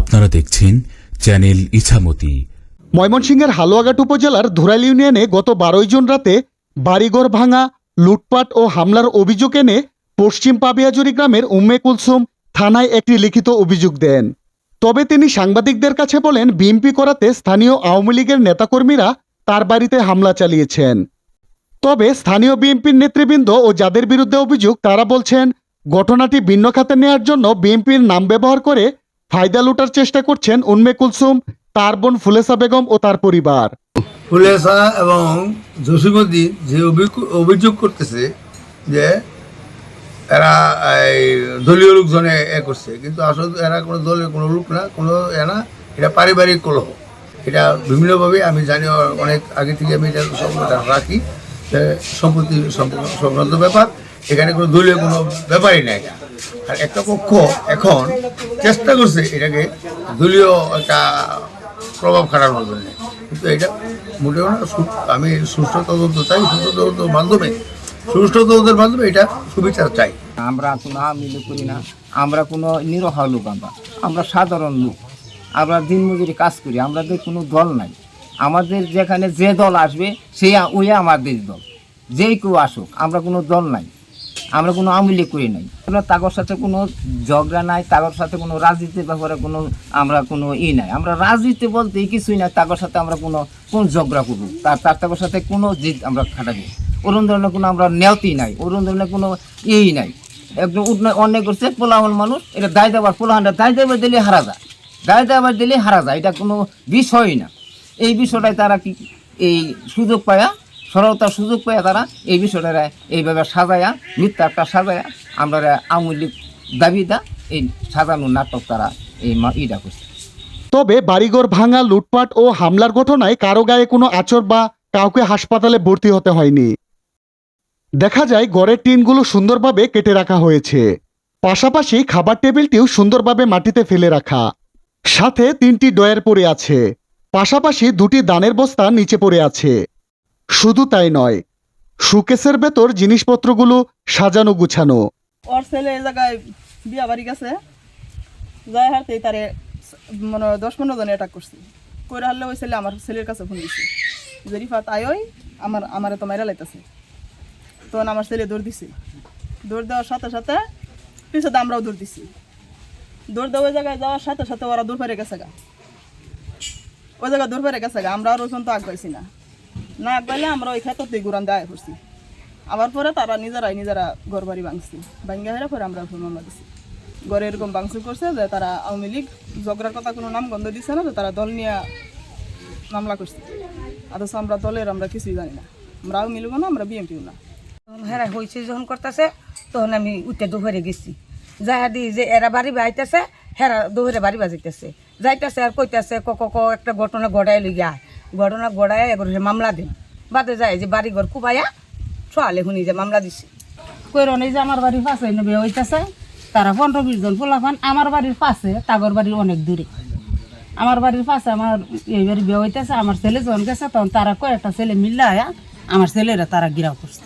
আপনারা দেখছেন চ্যানেল ইছামতি। ময়মনসিংহের হালুয়াঘাট উপজেলার ধুরাইল ইউনিয়নে গত বারোই জুন রাতে বাড়িঘর ভাঙা, লুটপাট ও হামলার অভিযোগ এনে পশ্চিম পাবিয়াজুরি গ্রামের উম্মে কুলসুম থানায় একটি লিখিত অভিযোগ দেন। তবে তিনি সাংবাদিকদের কাছে বলেন বিএমপি করাতে স্থানীয় আওয়ামী লীগের নেতাকর্মীরা তার বাড়িতে হামলা চালিয়েছেন। তবে স্থানীয় বিএনপির নেতৃবৃন্দ ও যাদের বিরুদ্ধে অভিযোগ, তারা বলছেন, ঘটনাটি ভিন্ন খাতে নেয়ার জন্য বিএনপির নাম ব্যবহার করে ফায়দা লুটার চেষ্টা করছেন উন্মে কুলসুম, তার বোন ফুলেসা বেগম ও তার পরিবার। ফুলেসা এবং জসিমদ্দি যে অভিযোগ- করতেছে যে এরা এই দলীয় লোকজনে এ করছে, কিন্তু আসলে এরা কোনো দলের কোনো লোক না, কোনো এ না, এটা পারিবারিক কলহ। এটা বিভিন্নভাবে আমি জানি, অনেক আগে থেকে আমি এটা সব রাখি সম্পত্তি সম্প- সংক্রান্ত ব্যাপার, এখানে কোনো দলীয় কোনো ব্যাপারই নাই। আর একটা পক্ষ এখন চেষ্টা করছে এটাকে দলীয় একটা প্রভাব খাটানোর জন্য। কিন্তু এটা মোটেও না আমি সুষ্ঠু তদন্ত চাই, সুষ্ঠু তদন্তের মাধ্যমে, সুষ্ঠু তদন্তের মাধ্যমে এটা সুবিচার চাই। আমরা কোনো আমিলি করি না, আমরা কোনো নিরহ লোক আমরা আমরা সাধারণ লোক। আমরা দিনমজুরি কাজ করি, আমাদের কোনো দল নাই। আমাদের যেখানে যে দল আসবে সেই ওই আমাদের দল। যেই কেউ আসুক, আমরা কোনো দল নাই। আমরা কোনো আমিলি করি নাই। কোনো তাগর সাথে কোনো ঝগড়া নাই, তাগর সাথে কোনো রাজনীতির ব্যাপারে কোনো আমরা কোনো ই নাই। আমরা রাজনীতি বলতে কিছুই নাই, তাগর সাথে আমরা কোনো, কোন ঝগড়া করব। তার তার তাগর সাথে কোনো জিত আমরা খাটাবি অরুণ ধরনের কোনো আমরা নেওয়াতেই নাই ওরম ধরনের কোনো ইয়েই নাই। একদম অন্যায় করছে, পোলাহল মানুষ, এটা দায় দেওয়ার পোলাহানটা দায় দেবার দিলে হারা যায়। দায় দেওয়ার দিলে হারা যায়, এটা কোনো বিষয়ই না। এই বিষয়টাই তারা কি এই সুযোগ পায়া সরলতার সুযোগ পায়া তারা এই বিষয়টা এইভাবে সাজায়া মিথ্যা একটা সাজায়া আমরা আওয়ামী লীগ দাবিদা এই সাজানো নাটক তারা এই ইটা করছে। তবে বাড়িঘর ভাঙা, লুটপাট ও হামলার ঘটনায় কারও গায়ে কোনো আচর বা কাউকে হাসপাতালে ভর্তি হতে হয়নি। দেখা যায় ঘরের টিনগুলো সুন্দরভাবে কেটে রাখা হয়েছে। পাশাপাশি খাবার টেবিলটিও সুন্দরভাবে মাটিতে ফেলে রাখা। সাথে তিনটি ডয়ার পড়ে আছে। পাশাপাশি দুটি দানের বস্তা নিচে পড়ে আছে। শুধু তাই নয়, সুকেসের ভেতর জিনিসপত্রগুলো সাজানো গুছানো। ওর ছেলে এই জায়গায় বিয়া বাড়ি গেছে যাই হারতে তারে মানে দশ পনেরো জনে অ্যাটাক করছে। করে হারলে ওই ছেলে আমার ছেলের কাছে ফোন দিছে। যে রিফাত আয়ই আমার আমার তো মাইরা লাইতেছে। তখন আমার ছেলে দৌড় দিছে। দৌড় দেওয়ার সাথে সাথে পিছনে আমরাও দৌড় দিছি। দৌড় দেওয়া ওই জায়গায় যাওয়ার সাথে সাথে ওরা দূর পেরে গেছে গা। ওই জায়গায় দূর পেরে গেছে গা। আমরা আর ওই পর্যন্ত আগ পাইছি না। না আগ আমরা ওই ক্ষেত্রতেই ঘুরান দেওয়া করছি। আবার পরে তারা নিজেরাই নিজেরা ঘর বাড়ি ভাঙছি। ভাঙ্গা হেরে পরে আমরা মামলা দিছি ঘরে এরকম ভাঙচুর করছে যে তারা আওয়ামী লীগ, ঝগড়ার কথা কোনো নাম গন্ধ দিচ্ছে না যে তারা দল নিয়ে মামলা করছে। অথচ আমরা দলের আমরা কিছুই জানি না। আমরা আওয়ামী লীগও না, আমরা বিএনপিও না। হেরা হয়েছে যখন করতেছে, তখন আমি উঠে দুপুরে গেছি। যাহা দি যে এরা বাড়ি বাইতেছে, হেরা দুপুরে বাড়ি বাজাইতেছে যাইতেছে আর কইতেছে, ক ক একটা ঘটনা ঘটাই লই লইয়া ঘটনা গড়াই এগুলো মামলা দিন বাদে যায় যে বাড়ি ঘর কুবাইয়া ছোয়ালে শুনি যে মামলা দিছে। কইরন এই যে আমার বাড়ির পাশে নবী হইতেছে, তারা পনেরো বিশ জন পোলাপান, আমার বাড়ির পাশে, তাগর বাড়ির অনেক দূরে। আমার বাড়ির পাশে আমার এই বাড়ি বিয়ে হইতেছে, আমার ছেলে যখন গেছে, তখন তারা কয়েকটা ছেলে মিললে আয়া আমার ছেলেরা তারা গিরাও করছে।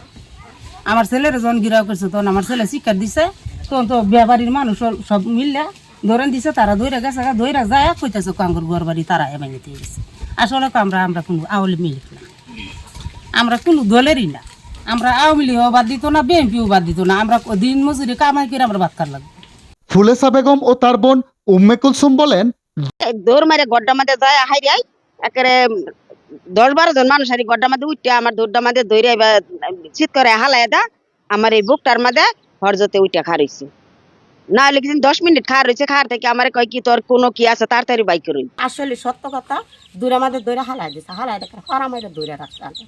আমার ছেলেরা যখন গিরাও করছে, তখন আমার ছেলে শিক্ষা দিছে, তখন তো বিয়া বাড়ির মানুষ সব মিললে ধরেন দিছে, তারা দৈরা গেছে দৈরা যায় কইতেছে, কাঙ্গর ঘর বাড়ি তারা এমন নিতে গেছে আসলে তো আমরা আমরা কোনো আওয়ামী মিলিক না। আমরা কোনো দলেরই না। আমরা আওয়ামী লীগও বাদ দিত না বিএনপিও বাদ দিত না। আমরা দিন মজুরি কামাই করে আমরা ভাত খার লাগবো। ফুলেসা বেগম ও তার বোন উম্মে কুলসুম বলেন দৌড় মারে গড্ডা মাঝে যায় হাই যাই একেবারে দশ বারো জন মানুষ আর গড্ডা মাঝে উঠতে আমার দৌড়টা মাঝে দৌড়ে শীত করে হালাই দা আমার এই বুকটার মাঝে হরজতে উঠে খা রইছে না হলে কিছু দশ মিনিট খাওয়া রয়েছে খাওয়ার থেকে আমার কয় কি তোর কোনো কি আছে তাড়াতাড়ি বাইক করুন আসলে সত্য কথা দূরে আমাদের দৌড়ে হালাই দিছে হালাই দেখে হরা মাইরে দৌড়ে রাখছে আগে।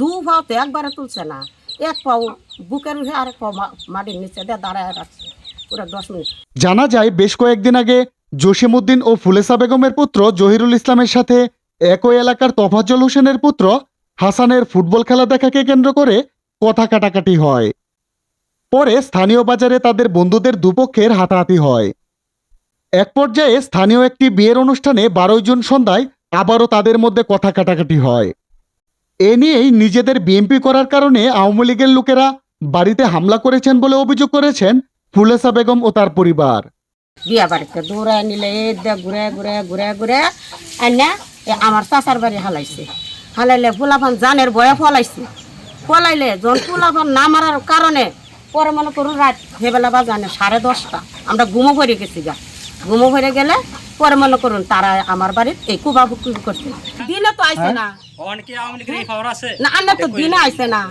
দু পাও তো একবারে তুলছে না এক পাও বুকের উঠে আরেক পাও মাটির নিচে দিয়ে দাঁড়ায় রাখছে পুরো দশ মিনিট। জানা যায় বেশ কয়েকদিন আগে জসিমউদ্দিন ও ফুলেসা বেগমের পুত্র জহিরুল ইসলামের সাথে একই এলাকার তফাজ্জল হোসেনের পুত্র হাসানের ফুটবল খেলা দেখাকে কেন্দ্র করে কথা কাটাকাটি হয়। পরে স্থানীয় বাজারে তাদের বন্ধুদের দুপক্ষের হাতাহাতি হয়। এক পর্যায়ে স্থানীয় একটি বিয়ের অনুষ্ঠানে বারোই জুন সন্ধ্যায় আবারও তাদের মধ্যে কথা কাটাকাটি হয়। এ নিয়েই নিজেদের বিএমপি করার কারণে আওয়ামী লীগের লোকেরা বাড়িতে হামলা করেছেন বলে অভিযোগ করেছেন ফুলেসা বেগম ও তার পরিবার। বিয়া বাড়িতে নিলে ঘুরে ঘুরে ঘুরে ঘুরে আইনা আমার চাচার বাড়ি হালাইছে। হালাইলে ফুলাফান জানের বয়ে ফলাইছে। ফলাইলে ফুলাফান না মারার কারণে পরে মনে করুন রাত হেবেলা বা জানে সাড়ে দশটা। আমরা ঘুমো ভরে গেছি গা। ঘুমো ভরে গেলে পরে মনে করুন তারা আমার বাড়ির এই কুবা বুকুবি করছে। দিনে তো আইছে না। না আমরা তো দিনে আইছে না।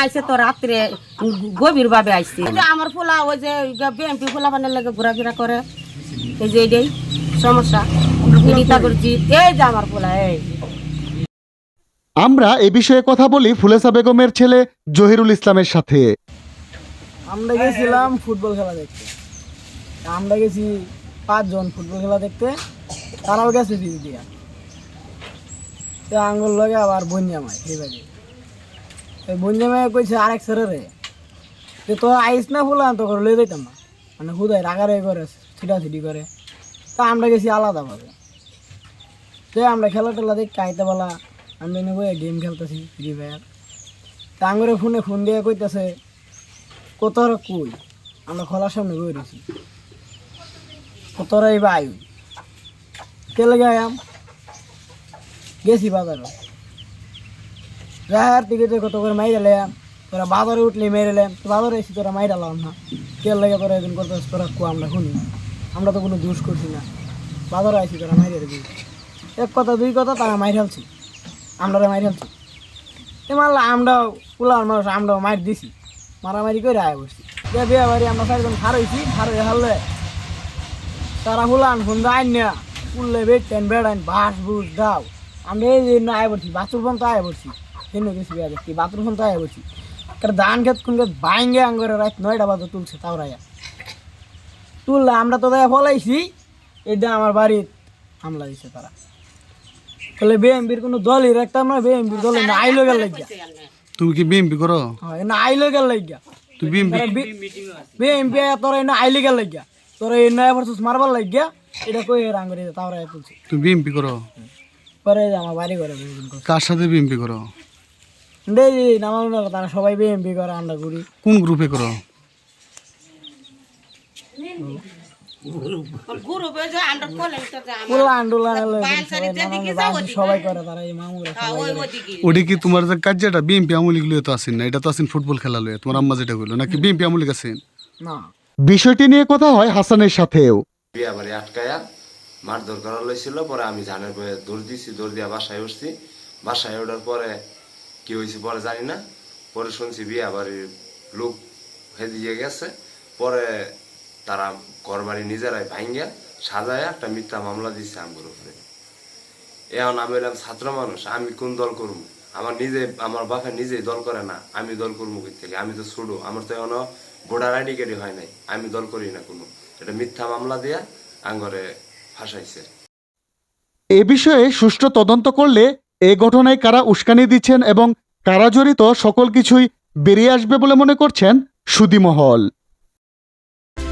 আইছে তো রাত্রে গভীর ভাবে যে আমার ফুলা ওই যে বিএমপি ফুলা বানের লাগে ঘোরাফেরা করে। এই যে এইটাই সমস্যা। এই যে আমার ফুলা এই। আমরা এ বিষয়ে কথা বলি ফুলেসা বেগমের ছেলে জহিরুল ইসলামের সাথে। আমরা গেছিলাম ফুটবল খেলা দেখতে। আমরা গেছি পাঁচজন ফুটবল খেলা দেখতে, তারাও গেছে দিদি দিয়া। তো আঙ্গুল লগে আবার বন্যামাই এইভাবে এই বন্যামাই কইছে, আরেক স্যারে রে যে তো আইস না ফুলাম তো করে লয়ে যেতাম না। মানে হুদায় রাগারে করে, ছিটাছিটি করে। তা আমরা গেছি আলাদাভাবে। তো আমরা খেলা টেলা দেখতে আইতে বলা নেব গেম খেলতেছি ফ্রি ফায়ার তা আঙ্গুরে ফোনে ফোন দিয়ে কইতেছে কোথাও কই? আমরা খোলার সামনে বই রয়েছি। কোথাও এই বায়ু কেলে গায়াম গেছি বাজারে। যাহার টিকিটে কত করে মাইরে লেয়াম তোরা বাজারে উঠলে মেরে লেম তো বাজারে এসে তোরা মাইরা লাম না। কেল লাগে তোরা একদিন করতে তোরা কু আমরা শুনি আমরা তো কোনো দোষ করছি না। বাজারে আইসি তোরা মাইরে রেখে এক কথা, দুই কথা, তারা মাইর ফেলছি। আমরা মাইর ফেলছি। এ মারলা আমরাও পুলার মানুষ, আমরাও মাইর দিছি। মারামারি করে আয় বসছি। বিয়ে বাড়ি আমরা চারজন হয়েছি খার হয়ে হারলে তারা হুলান ফোন আইন না উল্লে বেটেন বেড়ান বাস বুস দাও আমরা এই যে না আয় পড়ছি বাথরুম ফোন তো আয় পড়ছি কেন গেছি বিয়া দেখছি বাথরুম ফোন তো আয় পড়ছি কারণ ধান খেত কোন খেত বাইঙ্গে আঙ্গরে রাত নয়টা বাজে তুলছে তাও রায়া। তুললে আমরা তো দেয়া ফলাইছি এটা আমার বাড়ির হামলা দিছে তারা। তাহলে বিএমপির কোনো দলই রাখতাম না বিএমপির দলে না আইলো গেল লাগিয়া। তুমি কি বিএমপি করো? না আইলো গেল লাগিয়া। তুই বিএমপি বিএমপি তোরা না আইলে গেল লাগিয়া। তোরা এই নয়া ভার্সেস মারবার লাগিয়া এটা কই রাঙ্গরি তাও রায় তুলছি। তুমি বিএমপি করো। পরে আমার বাড়ি করে করে কার সাথে বিএমপি করো? দেখি নামাল তারা সবাই বিএমপি করে আমরা ঘুরি। কোন গ্রুপে করো? ওটি কি তোমার যে কার্যটা বিএমপি আমলিক লিয়ে তো আসেন না এটা তো আসেন ফুটবল খেলা লয়ে। তোমার আম্মা যেটা কইলো নাকি বিএমপি আমলিক আছেন? না। বিষয়টি নিয়ে কথা হয় হাসানের সাথেও। বিয়া বাড়ি আটকায়া মারধর করা লইছিল পরে আমি ধানের পরে দৌড় দিছি দৌড় দিয়া বাসায় উঠছি। বাসায় ওঠার পরে কি হয়েছে পরে জানি না। পরে শুনছি বিয়া বাড়ির লোক হেদিয়ে গেছে। পরে তারা ঘর বাড়ি নিজেরাই ভাঙ্গা সাজায় একটা মিথ্যা মামলা দিচ্ছে আমার উপরে। এখন আমি এলাম ছাত্র মানুষ, আমি কোন দল করব? আমার নিজে, আমার বাপে নিজেই দল করে না, আমি দল করব থেকে? আমি তো ছোট, আমার তো এখনও ভোটার আইডি কার্ডই হয় নাই, আমি দল করি না কোনো। এটা মিথ্যা মামলা দিয়া আঙ্গরে ফাঁসাইছে। এ বিষয়ে সুষ্ঠু তদন্ত করলে এ ঘটনায় কারা উস্কানি দিচ্ছেন এবং কারা জড়িত সকল কিছুই বেরিয়ে আসবে বলে মনে করছেন সুদিমহল।